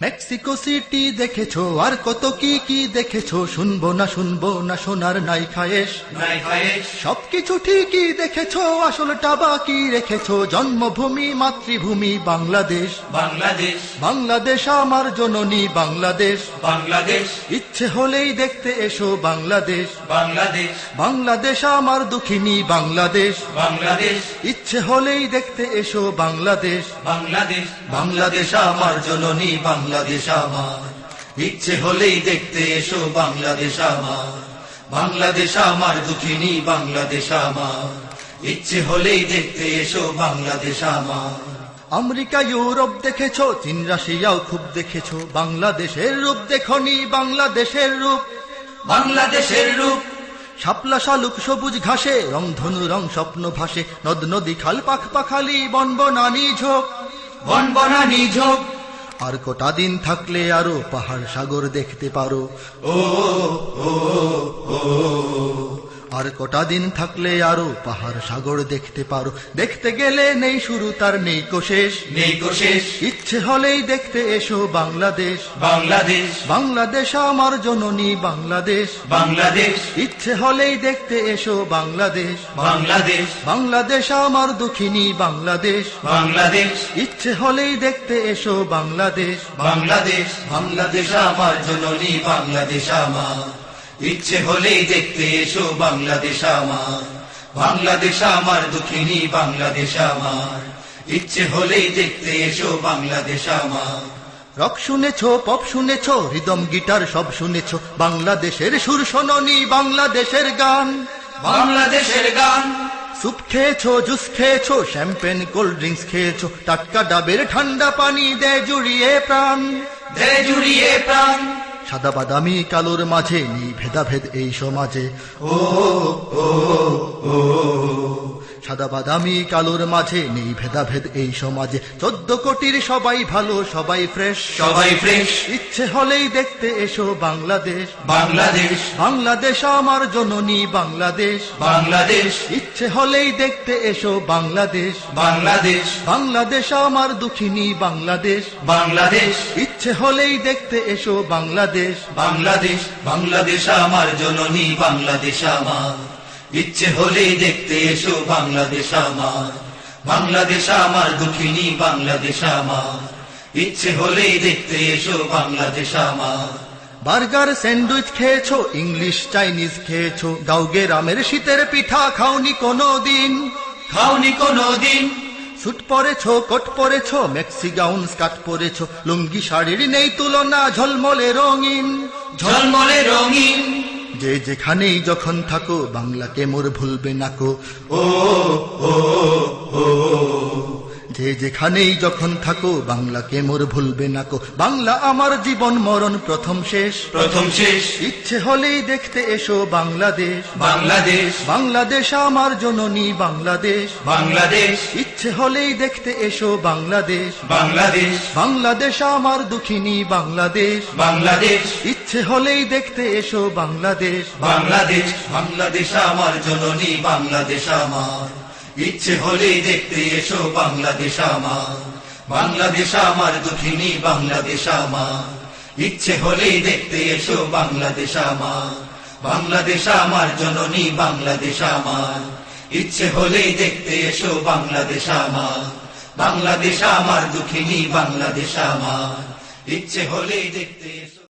Mexico city দেখেছ আর কত কি কি দেখেছ? শুনব না শুনব না শোনার নাই খায়েশ। নাই খায়েশ। সবকিছু ঠিকই দেখেছ আসলটা বাকি রেখেছো। জন্মভূমি মাতৃভূমি বাংলাদেশ। বাংলাদেশ। বাংলাদেশ আমার জননী বাংলাদেশ। বাংলাদেশ। ইচ্ছে হলেই দেখতে এসো বাংলাদেশ। বাংলাদেশ। বাংলাদেশ আমার দুঃখিনী বাংলাদেশ। বাংলাদেশ। ইচ্ছে হলেই দেখতে এসো বাংলাদেশ। বাংলাদেশ। বাংলাদেশ আমার জননী বাংলাদেশ। আমার। ইচ্ছে হলেই দেখতে এসো বাংলাদেশ আমার। বাংলাদেশ আমার দুঃখিনী বাংলাদেশ আমার। ইচ্ছে হলেই দেখতে এসো বাংলাদেশ আমার। আমেরিকা ইউরোপ দেখেছ চীন রাশিয়াও খুব দেখেছ। বাংলাদেশের রূপ দেখনি বাংলাদেশের রূপ। বাংলাদেশের রূপ। শাপলা শালুক সবুজ ঘাসে রংধনু রং স্বপ্ন ভাসে। নদ নদী খাল পাখ পাখালি বন বনানি ঝোপ। বন বনানি ঝোপ। আর কটা দিন থাকলে আরও পাহাড় সাগর দেখতে পারো। ও ও ও আর কটা দিন থাকলে আরও পাহাড় সাগর দেখতে পারো। দেখতে গেলে নেই শুরু তার নেই কোশেষ নেই গো শেষ। ইচ্ছে হলেই দেখতে এসো বাংলাদেশ। বাংলাদেশ। বাংলাদেশ আমার জননী বাংলাদেশ। বাংলাদেশ। ইচ্ছে হলেই দেখতে এসো বাংলাদেশ। বাংলাদেশ। বাংলাদেশ আমার দুঃখিনী বাংলাদেশ। বাংলাদেশ। ইচ্ছে হলেই দেখতে এসো বাংলাদেশ। বাংলাদেশ। বাংলাদেশ আমার জননী বাংলাদেশ আমার। ইচ্ছে হলেই দেখতে এসো বাংলাদেশ আমার। বাংলাদেশ আমার দুঃখিনী বাংলাদেশ আমার। ইচ্ছে হলেই দেখতে এসো বাংলাদেশ আমার। রক শুনেছো পপ শুনেছো রিদম গিটার সব শুনেছো বাংলাদেশের সুর শোনি বাংলাদেশের গান। বাংলাদেশের গান। সুপ খেয়েছো জুস খেয়েছো শ্যাম্পেন কোল্ড ড্রিঙ্কস খেয়েছো টাটকা ডাবের ঠান্ডা পানি দেয় জুড়িয়ে প্রাণ। দে জুড়িয়ে প্রাণ। সাদা বাদামি কালোর মাঝে নি ভেদাভেদ এই সমাজে। ও ও সাদা বাদামি কালোর মাঝে নেই ভেদাভেদ এই সমাজে। চোদ্দ কোটির সবাই ভালো সবাই ফ্রেশ সবাই ফ্রেশ ইচ্ছে হলেই দেখতে এসো বাংলাদেশ। বাংলাদেশ। বাংলাদেশ আমার জননী বাংলাদেশ। বাংলাদেশ। ইচ্ছে হলেই দেখতে এসো বাংলাদেশ। বাংলাদেশ। বাংলাদেশ আমার দুঃখিনী বাংলাদেশ। বাংলাদেশ। ইচ্ছে হলেই দেখতে এসো বাংলাদেশ। বাংলাদেশ। বাংলাদেশ আমার জননী বাংলাদেশ আমার। ইচ্ছে হলেই দেখতে এসো বাংলাদেশ আমার। বাংলাদেশ আমার দুঃখিনী বাংলাদেশ আমার। ইচ্ছে হলেই দেখতে এসো বাংলাদেশ আমার। বার্গার স্যান্ডউইচ খেয়েছো ইংলিশ চাইনিজ খেয়েছো গাউগে রামের শীতের পিঠা খাওনি কোনো দিন খাওনি কোনো দিন স্যুট পরেছো কোট পরেছো মেক্সি গাউন স্কার্ট পরেছো লুঙ্গি শাড়ির নেই তুলনা ঝলমলে রঙিন। ঝলমলে রঙিন। যে যেখানেই যখন থাকো বাংলাকে মোর ভুলবে নাকো ও ও ও যে যেখানেই যখন থাকো বাংলাকে মোর ভুলবে নাকো বাংলা আমার জীবন মরণ প্রথম শেষ। প্রথম শেষ। ইচ্ছে হলেই দেখতে এসো বাংলাদেশ। বাংলাদেশ। বাংলাদেশ আমার জননী বাংলাদেশ। বাংলাদেশ। ইচ্ছে হলেই দেখতে এসো বাংলাদেশ। বাংলাদেশ। বাংলাদেশ আমার দুঃখিনী বাংলাদেশ। বাংলাদেশ। ইচ্ছে হলেই দেখতে এসো বাংলাদেশ। বাংলাদেশ বাংলাদেশ আমার জননী, বাংলাদেশ আমার। ইচ্ছে হলেই দেখতে এসো বাংলাদেশ আমার। বাংলাদেশ আমার দুঃখিনী, বাংলাদেশ আমার। ইচ্ছে হলেই দেখতে এসো বাংলাদেশ আমার। বাংলাদেশ আমার জননী, বাংলাদেশ আমার। ইচ্ছে হলেই দেখতে এসো বাংলাদেশ আমার। বাংলাদেশ আমার দুঃখিনী, বাংলাদেশ আমার। ইচ্ছে হলেই দেখতে এসো